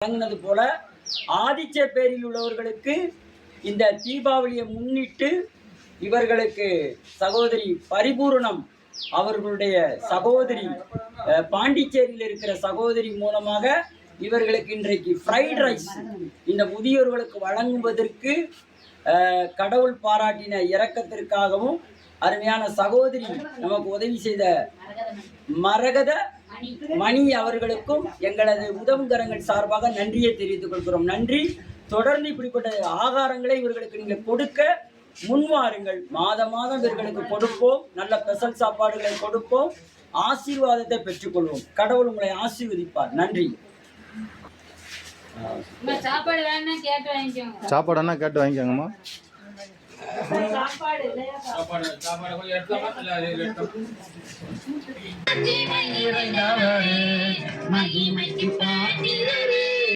வழங்கினது போல ஆதிச்ச பேரில் உள்ளவர்களுக்கு இந்த தீபாவளியை முன்னிட்டு இவர்களுக்கு சகோதரி பரிபூரணம் அவர்களுடைய சகோதரி பாண்டிச்சேரியில் இருக்கிற சகோதரி மூலமாக இவர்களுக்கு இன்றைக்கு ஃப்ரைட் ரைஸ் இந்த முதியோர்களுக்கு வழங்குவதற்கு கடவுள் பாராட்டின இறக்கத்திற்காகவும் அருமையான சகோதரி நமக்கு உதவி செய்த மரகத மணி அவர்களுக்கும் எங்களது உதவுகரங்கள் சார்பாக நன்றியை தெரிவித்துக் கொள்கிறோம். நன்றி. தொடர்ந்து இப்படிப்பட்ட ஆகாரங்களை இவர்களுக்கு நீங்கள் கொடுக்க முன்வாருங்கள். மாதம் மாதம் இவர்களுக்கு கொடுப்போம். நல்ல ஸ்பெஷல் சாப்பாடுகளை கொடுப்போம். ஆசீர்வாதத்தை பெற்றுக்கொள்வோம். கடவுள் உங்களை ஆசீர்வதிப்பார். நன்றி. அம்மா, சாப்பாடு வேணா கேட்டு வாங்கிக்கோங்கம்மா. சாப்பாடு சாப்பாடு மகிமை நிறைந்தவரே. மகிமைக்கு பாத்திரரே